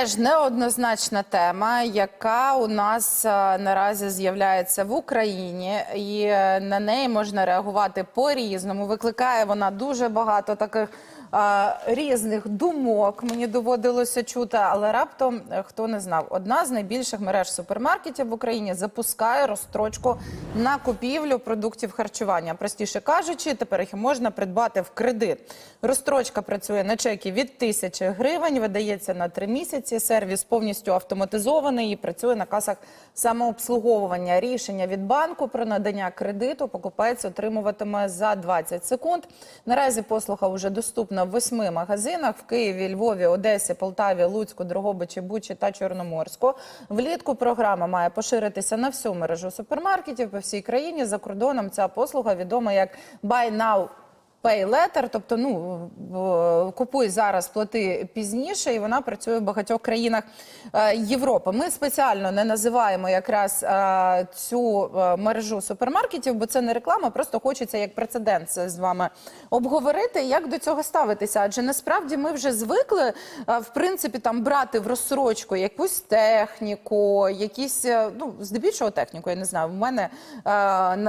Теж неоднозначна тема, яка у нас е, наразі з'являється в Україні, і е, на неї можна реагувати по-різному. Викликає вона дуже багато таких е, різних думок. Мені доводилося чути, але раптом хто не знав, одна з найбільших мереж супермаркетів в Україні запускає розстрочку на купівлю продуктів харчування. Простіше кажучи, тепер їх можна придбати в кредит. Розстрочка працює на чеки від тисячі гривень, видається на три місяці. Сервіс повністю автоматизований і працює на касах самообслуговування. Рішення від банку про надання кредиту покупець отримуватиме за 20 секунд. Наразі послуга вже доступна в восьми магазинах в Києві, Львові, Одесі, Полтаві, Луцьку, Дрогобичі, Бучі та Чорноморську. Влітку програма має поширитися на всю мережу супермаркетів по всій країні. За кордоном ця послуга відома як Buy Now Pay Letter, тобто ну купуй зараз, плати пізніше, і вона працює в багатьох країнах е, Європи. Ми спеціально не називаємо якраз е, цю е, мережу супермаркетів, бо це не реклама. Просто хочеться як прецедент це з вами обговорити, як до цього ставитися. Адже насправді ми вже звикли в принципі там брати в розсрочку якусь техніку, якісь ну здебільшого техніку. Я не знаю. В мене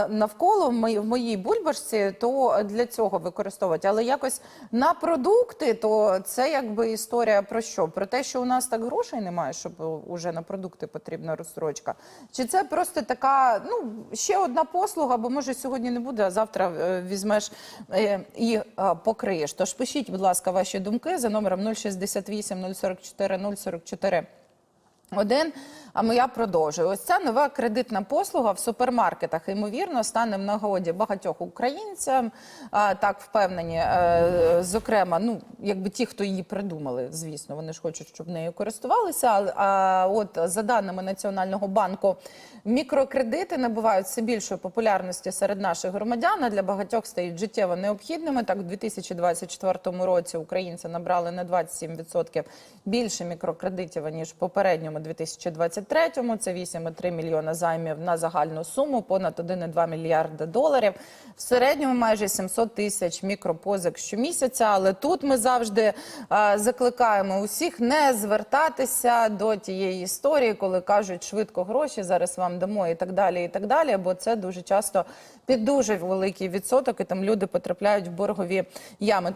навколо в моїй бульбашці, то для цього використовувати. Але якось на продукти, то це якби історія про що? Про те, що у нас так грошей немає, щоб уже на продукти потрібна розстрочка. Чи це просто така, ну ще одна послуга, бо може сьогодні не буде, а завтра е, візьмеш е, і е, покриєш. Тож пишіть, будь ласка, ваші думки за номером 068 044 044 один, а моя продовжую. Ось ця нова кредитна послуга в супермаркетах, ймовірно, стане в нагоді багатьох українцям. Так впевнені, е, зокрема, ну якби ті, хто її придумали, звісно, вони ж хочуть, щоб нею користувалися. А, от за даними Національного банку, мікрокредити набувають все більшої популярності серед наших громадян. а Для багатьох стають життєво необхідними. Так, у 2024 році українці набрали на 27% більше мікрокредитів ніж в попередньому 2023-му. Це 8,3 мільйона займів на загальну суму, понад 1,2 мільярда доларів. В середньому майже 700 тисяч мікропозик щомісяця. Але тут ми завжди закликаємо усіх не звертатися до тієї історії, коли кажуть швидко гроші, зараз вам дамо і так далі. І так далі. Бо це дуже часто під дуже великий відсоток, і там люди потрапляють в боргові ями.